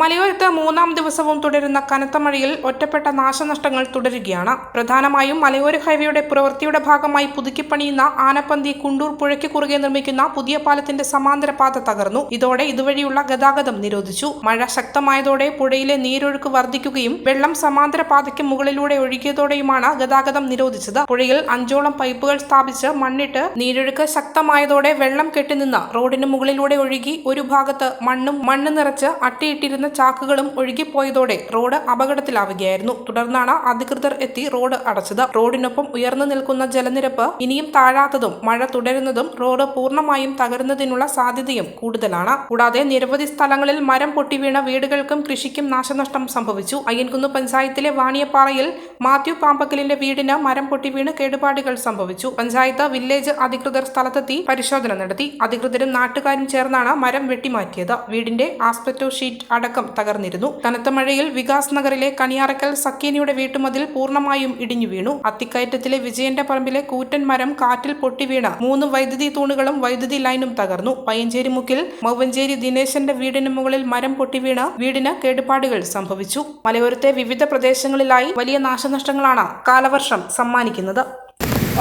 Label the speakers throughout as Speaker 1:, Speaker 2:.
Speaker 1: മലയോരത്ത് മൂന്നാം ദിവസവും തുടരുന്ന കനത്ത മഴയിൽ ഒറ്റപ്പെട്ട നാശനഷ്ടങ്ങൾ തുടരുകയാണ്. പ്രധാനമായും മലയോര ഹൈവേയുടെ പ്രവൃത്തിയുടെ ഭാഗമായി പുതുക്കിപ്പണിയുന്ന ആനപ്പന്തി കുണ്ടൂർ പുഴയ്ക്ക് കുറുകെ നിർമ്മിക്കുന്ന പുതിയ പാലത്തിന്റെ സമാന്തര പാത തകർന്നു. ഇതോടെ ഇതുവഴിയുള്ള ഗതാഗതം നിരോധിച്ചു. മഴ ശക്തമായതോടെ പുഴയിലെ നീരൊഴുക്ക് വർദ്ധിക്കുകയും വെള്ളം സമാന്തര പാതയ്ക്ക് മുകളിലൂടെ ഒഴുകിയതോടെയുമാണ് ഗതാഗതം നിരോധിച്ചത്. പുഴയിൽ അഞ്ചോളം പൈപ്പുകൾ സ്ഥാപിച്ച് മണ്ണിട്ട് നീരൊഴുക്ക് ശക്തമായതോടെ വെള്ളം കെട്ടിനിന്ന് റോഡിന് മുകളിലൂടെ ഒഴുകി ഒരു ഭാഗത്ത് മണ്ണും മണ്ണ് നിറച്ച് അട്ടിയിട്ടിരുന്ന ചാക്കുകളും ഒഴുകിപ്പോയതോടെ റോഡ് അപകടത്തിലാവുകയായിരുന്നു. തുടർന്നാണ് അധികൃതർ എത്തി റോഡ് അടച്ചത്. റോഡിനൊപ്പം ഉയർന്നു നിൽക്കുന്ന ജലനിരപ്പ് ഇനിയും താഴാത്തതും മഴ തുടരുന്നതും റോഡ് പൂർണമായും തകരുന്നതിനുള്ള സാധ്യതയും കൂടുതലാണ്. കൂടാതെ നിരവധി സ്ഥലങ്ങളിൽ മരം പൊട്ടിവീണ വീടുകൾക്കും കൃഷിക്കും നാശനഷ്ടം സംഭവിച്ചു. അയ്യൻകുന്ന് പഞ്ചായത്തിലെ വാണിയപ്പാറയിൽ മാത്യു പാമ്പക്കലിന്റെ വീടിന് മരം പൊട്ടിവീണ് കേടുപാടുകൾ സംഭവിച്ചു. പഞ്ചായത്ത് വില്ലേജ് അധികൃതർ സ്ഥലത്തെത്തി പരിശോധന നടത്തി. അധികൃതരും നാട്ടുകാരും ചേർന്നാണ് മരം വെട്ടിമാറ്റിയത്. വീടിന്റെ ആസ്പെറ്റോ ഷീറ്റ് അടക്കം തകർന്നിരുന്നു. കനത്ത മഴയിൽ വികാസ് നഗറിലെ കണിയാറക്കൽ സക്കീനയുടെ വീട്ടുമതിൽ പൂർണമായും ഇടിഞ്ഞു വീണു. അത്തിക്കയറ്റത്തിലെ വിജയന്റെ പറമ്പിലെ കൂറ്റൻ മരം കാറ്റിൽ പൊട്ടിവീണ മൂന്ന് വൈദ്യുതി തൂണുകളും വൈദ്യുതി ലൈനും തകർന്നു. പയ്യഞ്ചേരി മുക്കിൽ മൗവഞ്ചേരി ദിനേശന്റെ വീടിന് മുകളിൽ മരം പൊട്ടിവീണ വീടിന് കേടുപാടുകൾ സംഭവിച്ചു. മലയോരത്തെ വിവിധ പ്രദേശങ്ങളിലായി വലിയ നാശനഷ്ടങ്ങളാണ് കാലവർഷം സമ്മാനിക്കുന്നത്.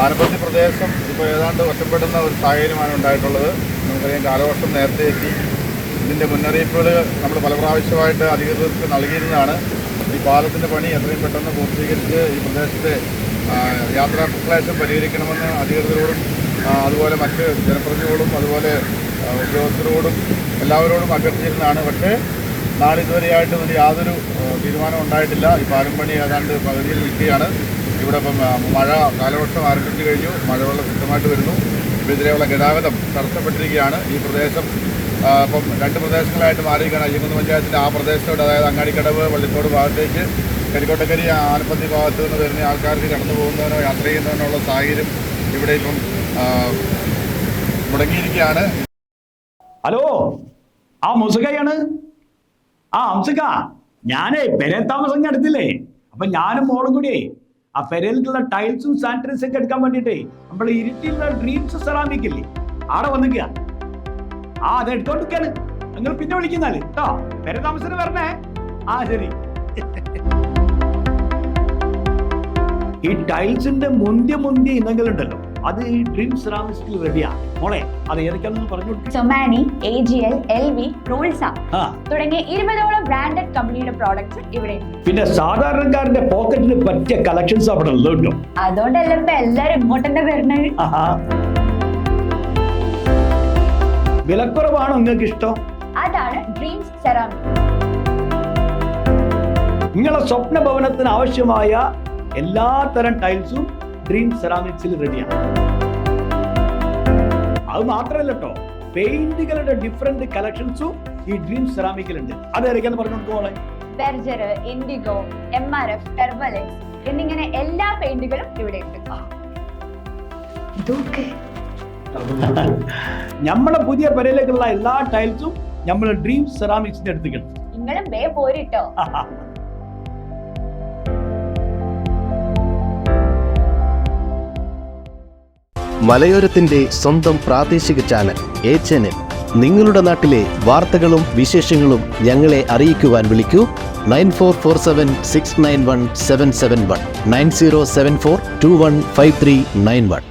Speaker 2: ആനപ്പള്ളി പ്രദേശം ഇപ്പോൾ ഏതാണ്ട് ഒറ്റപ്പെടുന്ന ഒരു സാഹചര്യമാണ് ഉണ്ടായിട്ടുള്ളത്. നമുക്കറിയാം കാലവർഷം നേരത്തെ എത്തി. ഇതിന്റെ മുന്നറിയിപ്പുകൾ നമ്മൾ പല പ്രാവശ്യമായിട്ട് അധികൃതർക്ക് നൽകിയിരുന്നതാണ്. ഈ പാലത്തിന്റെ പണി എത്രയും പെട്ടെന്ന് പൂർത്തീകരിച്ച് ഈ പ്രദേശത്തെ യാത്രാ ക്ലേശം പരിഹരിക്കണമെന്ന് അധികൃതരോടും അതുപോലെ മറ്റ് ജനപ്രതിനിധികളോടും അതുപോലെ ഉദ്യോഗസ്ഥരോടും എല്ലാവരോടും അഭ്യർത്ഥിച്ചിരുന്നതാണ്. പക്ഷേ നാളിതുവരെയായിട്ടും ഇതിന് യാതൊരു തീരുമാനം ഉണ്ടായിട്ടില്ല. ഈ പാലം പണി ഏതാണ്ട് പകുതിയിൽ നിൽക്കുകയാണ്. ഇവിടെ ഇപ്പം മഴ കാലവർഷം ആരംഭിച്ചു കഴിഞ്ഞു. മഴവെള്ളം ശക്തമായിട്ട് വരുന്നു. ഇതിലെയുള്ള ഗതാഗതം തടസ്സപ്പെട്ടിരിക്കുകയാണ്. ഈ പ്രദേശം ഇപ്പം രണ്ട് പ്രദേശങ്ങളായിട്ട് മാറിയിരിക്കണം അയ്യങ്കുന്ന് പഞ്ചായത്തിന്റെ ആ പ്രദേശത്തോട് അതായത് അങ്ങാടിക്കടവ് വള്ളിത്തോട് ഭാഗത്തേക്ക് കരിക്കോട്ടക്കരി ആനപ്പത്തി ഭാഗത്ത് നിന്ന് വരുന്ന ആൾക്കാർക്ക് കടന്നു പോകുന്നതിനോ യാത്ര ചെയ്യുന്നതിനോ ഉള്ള സാഹചര്യം ഇവിടെ ഇപ്പം മുടങ്ങിയിരിക്കുകയാണ്.
Speaker 3: ഹലോ ആ മുസുകയാണ് ആ അംസുക ഞാനേ പെരെ താമസം എടുത്തില്ലേ അപ്പൊ ഞാനും മോളും കൂടിയേ ആ പെരയിലുള്ള ടൈൽസും സാനിറ്റൈസും ഒക്കെ എടുക്കാൻ വേണ്ടിട്ടേ നമ്മൾ ഇരുട്ടിയുള്ള ഡ്രീംസ് സെറാമിക്കില്ലേ ആടെ വന്നിക്കുക ആ അത് എടുത്തോണ്ടിരിക്കാണ്. നിങ്ങൾ പിന്നെ വിളിക്കുന്നാൽ കേട്ടോ പേരെ താമസത്തിന് വരണേ. ആ ശരി. ഈ ടൈൽസിന്റെ മുന്തിയ മുന്തിയ ഇനങ്ങളുണ്ടല്ലോ. അത് ഈ ഡ്രീം സെറാമിക്സിൽ റെഡിയാ മോളെ അത് ഏതൊക്കെയാണെന്ന് പറഞ്ഞു.
Speaker 4: Somany A G L L V റോൾസ. തുടങ്ങിയ ഇരുപതോളം ബ്രാൻഡഡ് കമ്പനിയുടെ പ്രോഡക്ട്സ് ഇവിടെ
Speaker 3: പിന്നെ സാധാരണക്കാരന്റെ പോക്കറ്റിന് പറ്റിയ കളക്ഷൻസ് അവിടെ ഉള്ളതുണ്ടോ?
Speaker 4: അതുകൊണ്ടല്ല ഇപ്പൊ എല്ലാരും ഇങ്ങോട്ട് തന്നെ വരുന്നത്
Speaker 3: ആഹാ. വിലക്കുറവാണോ നിങ്ങൾക്ക് ഇഷ്ടം
Speaker 4: അതാണ് ഡ്രീംസ് സെറാമിക്.
Speaker 3: നിങ്ങളെ സ്വപ്ന ഭവനത്തിന് ആവശ്യമായ എല്ലാ തരം ടൈൽസും ഡ്രീം സെറാമിക്സിൽ റെഡിയാണ്. അത് മാത്രമല്ല കേട്ടോ പെയിന്റുകളുടെ ഡിഫറെന്റ് കളക്ഷൻസും ഈ ഡ്രീം സെറാമിക്കിലുണ്ട്. ഉണ്ട് പറഞ്ഞു കൊടുക്കോളെ
Speaker 4: Berger Indigo M R F ടെർബലെക്സ് എന്നിങ്ങനെ എല്ലാ പെയിന്റുകളും ഇവിടെ ഉണ്ട്. ഇതൊക്കെ
Speaker 3: നമ്മളെ പുതിയ പെരയിലേക്കുള്ള എല്ലാ ടൈൽസും നമ്മൾ ഡ്രീം സെറാമിക്സിന്റെ അടുത്ത് കിട്ടും
Speaker 4: നിങ്ങളും വേ പോരിട്ടോ.
Speaker 5: മലയോരത്തിന്റെ സ്വന്തം പ്രാദേശിക ചാനൽ എ എൻ നിങ്ങളുടെ നാട്ടിലെ വാർത്തകളും വിശേഷങ്ങളും ഞങ്ങളെ അറിയിക്കുവാൻ വിളിക്കൂ. Nine four four seven six nine one seven seven one. Nine zero seven four two one five three nine one.